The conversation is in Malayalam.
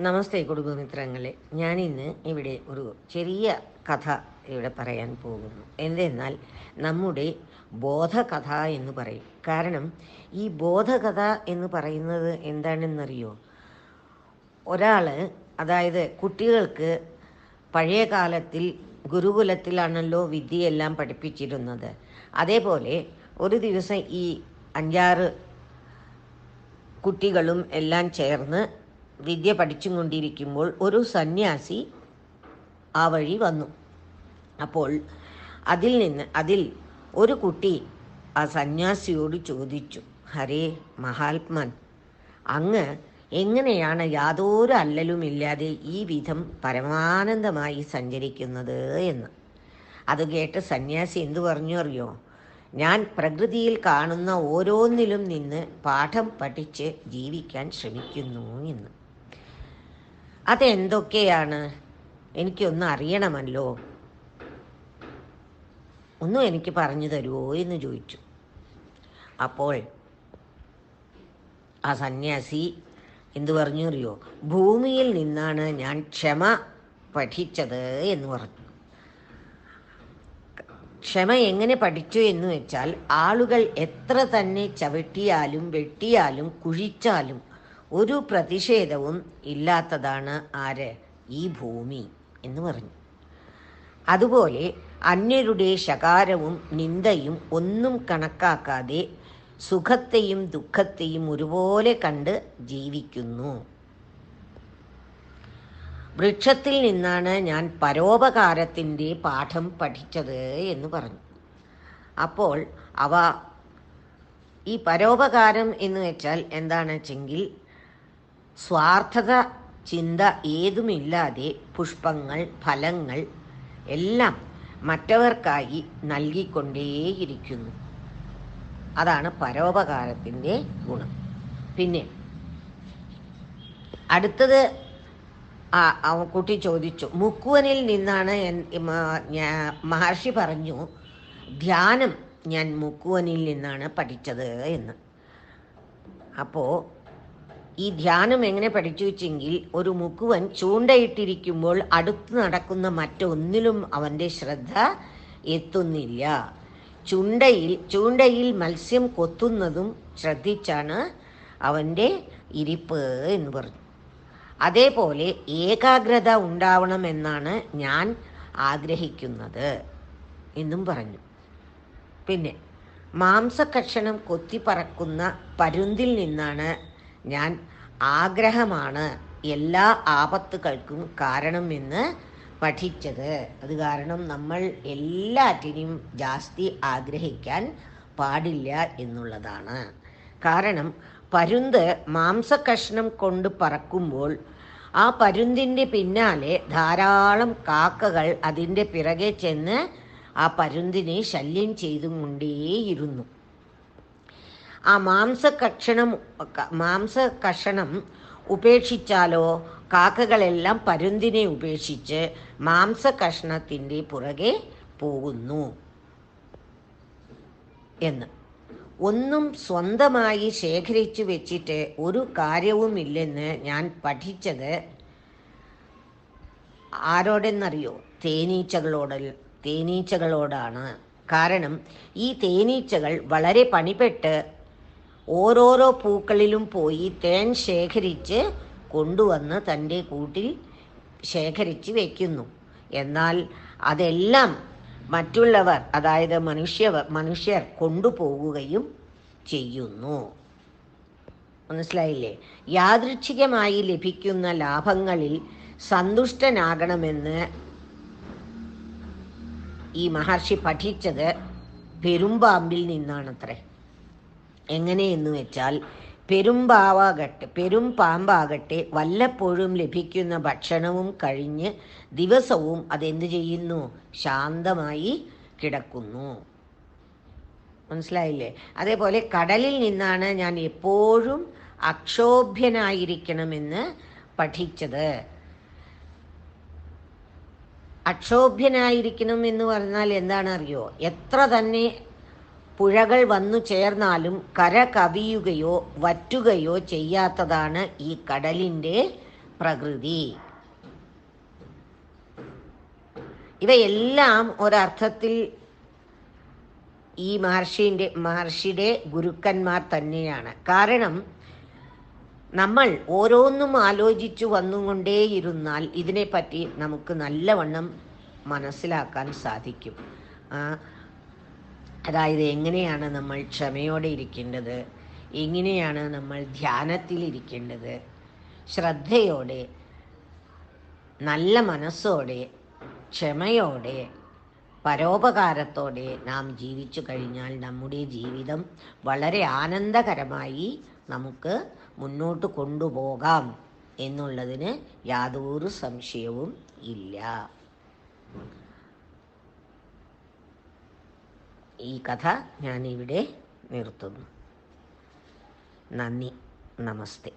നമസ്തേ കുടുംബമിത്രങ്ങളെ. ഇന്ന് ഇവിടെ ഒരു ചെറിയ കഥ ഇവിടെ പറയാൻ പോകുന്നു. എന്തെന്നാൽ നമ്മുടെ ബോധകഥ എന്ന് പറയും. കാരണം ഈ ബോധകഥ എന്ന് പറയുന്നത് എന്താണെന്നറിയോ? ഒരാൾ അതായത് കുട്ടികൾക്ക് പഴയ കാലത്തിൽ ഗുരുകുലത്തിലാണല്ലോ വിദ്യയെല്ലാം പഠിപ്പിച്ചിരുന്നത്. അതേപോലെ ഒരു ദിവസം ഈ അഞ്ചാറ് കുട്ടികളും എല്ലാം ചേർന്ന് വിദ്യ പഠിച്ചും കൊണ്ടിരിക്കുമ്പോൾ ഒരു സന്യാസി ആ വഴി വന്നു. അപ്പോൾ അതിൽ നിന്ന് അതിൽ ഒരു കുട്ടി ആ സന്യാസിയോട് ചോദിച്ചു ഹരേ മഹാത്മൻ അങ്ങ് എങ്ങനെയാണ് യാതൊരു അല്ലലുമില്ലാതെ ഈ വിധം പരമാനന്ദമായി സഞ്ചരിക്കുന്നത് എന്ന്? അത് കേട്ട് സന്യാസി എന്തു പറഞ്ഞു അറിയോ? ഞാൻ പ്രകൃതിയിൽ കാണുന്ന ഓരോന്നിലും നിന്ന് പാഠം പഠിച്ച് ജീവിക്കാൻ ശ്രമിക്കുന്നു എന്ന്. അതെന്തൊക്കെയാണ്? എനിക്കൊന്ന് അറിയണമല്ലോ. ഒന്നും എനിക്ക് പറഞ്ഞു തരുമോ എന്ന് ചോദിച്ചു. അപ്പോൾ ആ സന്യാസി എന്തു പറഞ്ഞു അറിയോ? ഭൂമിയിൽ നിന്നാണ് ഞാൻ ക്ഷമ പഠിച്ചത് എന്ന് പറഞ്ഞു. ക്ഷമ എങ്ങനെ പഠിച്ചു എന്ന് വെച്ചാൽ ആളുകൾ എത്ര തന്നെ ചവിട്ടിയാലും വെട്ടിയാലും കുഴിച്ചാലും ഒരു പ്രതിഷേധവും ഇല്ലാത്തതാണ് ആര്? ഈ ഭൂമി എന്ന് പറഞ്ഞു. അതുപോലെ അന്യരുടെ ശകാരവും നിന്ദയും ഒന്നും കണക്കാക്കാതെ സുഖത്തെയും ദുഃഖത്തെയും ഒരുപോലെ കണ്ട് ജീവിക്കുന്നു. വൃക്ഷത്തിൽ നിന്നാണ് ഞാൻ പരോപകാരത്തിന്റെ പാഠം പഠിച്ചത് എന്ന് പറഞ്ഞു. അപ്പോൾ അവ ഈ പരോപകാരം എന്ന് വെച്ചാൽ എന്താണെന്ന് വെച്ചെങ്കിൽ സ്വാർത്ഥത ചിന്ത ഏതുമില്ലാതെ പുഷ്പങ്ങൾ ഫലങ്ങൾ എല്ലാം മറ്റവർക്കായി നൽകിക്കൊണ്ടേയിരിക്കുന്നു. അതാണ് പരോപകാരത്തിന്റെ ഗുണം. പിന്നെ അടുത്തത് കുട്ടി ചോദിച്ചു മുക്കുവനിൽ നിന്നാണ് മഹർഷി പറഞ്ഞു ധ്യാനം ഞാൻ മുക്കുവനിൽ നിന്നാണ് പഠിച്ചത് എന്ന്. അപ്പോൾ ഈ ധ്യാനം എങ്ങനെ പഠിച്ചു വെച്ചെങ്കിൽ ഒരു മുക്കുവൻ ചൂണ്ടയിട്ടിരിക്കുമ്പോൾ അടുത്ത് നടക്കുന്ന മറ്റൊന്നിലും അവന്റെ ശ്രദ്ധ എത്തുന്നില്ല. ചുണ്ടയിൽ ചൂണ്ടയിൽ മത്സ്യം കൊത്തുന്നതും ശ്രദ്ധിച്ചാണ് അവന്റെ ഇരിപ്പ് എന്ന് പറഞ്ഞു. അതേപോലെ ഏകാഗ്രത ഉണ്ടാവണമെന്നാണ് ഞാൻ ആഗ്രഹിക്കുന്നത് എന്നും പറഞ്ഞു. പിന്നെ മാംസകഷണം കൊത്തിപ്പറക്കുന്ന പരുന്തിൽ നിന്നാണ് ഞാൻ ആഗ്രഹമാണ് എല്ലാ ആപത്തുകൾക്കും കാരണം എന്ന് പഠിച്ചത്. അത് കാരണം നമ്മൾ എല്ലാറ്റിനെയും ജാസ്തി ആഗ്രഹിക്കാൻ പാടില്ല എന്നുള്ളതാണ്. കാരണം പരുന്ത് മാംസകഷ്ണം കൊണ്ട് പറക്കുമ്പോൾ ആ പരുന്തിന്റെ പിന്നാലെ ധാരാളം കാക്കകൾ അതിന്റെ പിറകെ ചെന്ന് ആ പരുന്തിനെ ശല്യം ചെയ്തും കൊണ്ടേയിരുന്നു ആ മാംസകഷണം മാംസകഷണം ഉപേക്ഷിച്ചാലോ കാക്കകളെല്ലാം പരുന്തിനെ ഉപേക്ഷിച്ച് മാംസകഷ്ണത്തിന്റെ പുറകെ പോകുന്നു. എന്ന്. ഒന്നും സ്വന്തമായി ശേഖരിച്ചു വെച്ചിട്ട് ഒരു കാര്യവുമില്ലെന്ന് ഞാൻ പഠിച്ചത് ആരോടെന്നറിയോ? തേനീച്ചകളോട് തേനീച്ചകളോടാണ്. കാരണം ഈ തേനീച്ചകൾ വളരെ പണിപ്പെട്ട് ഓരോരോ പൂക്കളിലും പോയി തേൻ ശേഖരിച്ച് കൊണ്ടുവന്ന് തന്റെ കൂട്ടിൽ ശേഖരിച്ച് വയ്ക്കുന്നു എന്നാൽ അതെല്ലാം മറ്റുള്ളവർ അതായത് മനുഷ്യ മനുഷ്യർ കൊണ്ടുപോകുകയും ചെയ്യുന്നു. മനസ്സിലായില്ലേ? യാദൃച്ഛികമായി ലഭിക്കുന്ന ലാഭങ്ങളിൽ സന്തുഷ്ടനാകണമെന്ന് ഈ മഹർഷി പഠിച്ചത് പെരുമ്പാമ്പിൽ നിന്നാണത്രേ. എങ്ങനെയെന്ന് വെച്ചാൽ പെരുമ്പാവാകട്ടെ പെരും പാമ്പാകട്ടെ വല്ലപ്പോഴും ലഭിക്കുന്ന ഭക്ഷണവും കഴിഞ്ഞ് ദിവസവും അതെന്ത് ചെയ്യുന്നു? ശാന്തമായി കിടക്കുന്നു. മനസ്സിലായില്ലേ? അതേപോലെ കടലിൽ നിന്നാണ് ഞാൻ എപ്പോഴും അക്ഷോഭ്യനായിരിക്കണമെന്ന് പഠിച്ചത്. അക്ഷോഭ്യനായിരിക്കണം എന്ന് പറഞ്ഞാൽ എന്താണ് അറിയോ എത്ര തന്നെ പുഴകൾ വന്നു ചേർന്നാലും കര കവിയുകയോ വറ്റുകയോ ചെയ്യാത്തതാണ് ഈ കടലിന്റെ പ്രകൃതി. ഇവയെല്ലാം ഒരർത്ഥത്തിൽ ഈ മഹർഷിന്റെ മഹർഷിയുടെ ഗുരുക്കന്മാർ തന്നെയാണ്. കാരണം നമ്മൾ ഓരോന്നും ആലോചിച്ചു വന്നുകൊണ്ടേയിരുന്നാൽ ഇതിനെപ്പറ്റി നമുക്ക് നല്ലവണ്ണം മനസ്സിലാക്കാൻ സാധിക്കും. അതായത് എങ്ങനെയാണ് നമ്മൾ ക്ഷമയോടെ ഇരിക്കേണ്ടത്? എങ്ങനെയാണ് നമ്മൾ ധ്യാനത്തിലിരിക്കേണ്ടത് ശ്രദ്ധയോടെ നല്ല മനസ്സോടെ ക്ഷമയോടെ പരോപകാരത്തോടെ നാം ജീവിച്ചു കഴിഞ്ഞാൽ നമ്മുടെ ജീവിതം വളരെ ആനന്ദകരമായി നമുക്ക് മുന്നോട്ട് കൊണ്ടുപോകാം എന്നുള്ളതിന് യാതൊരു സംശയവും ഇല്ല. ഈ കഥ ഞാനിവിടെ നിർത്തുന്നു. നന്ദി. നമസ്തേ.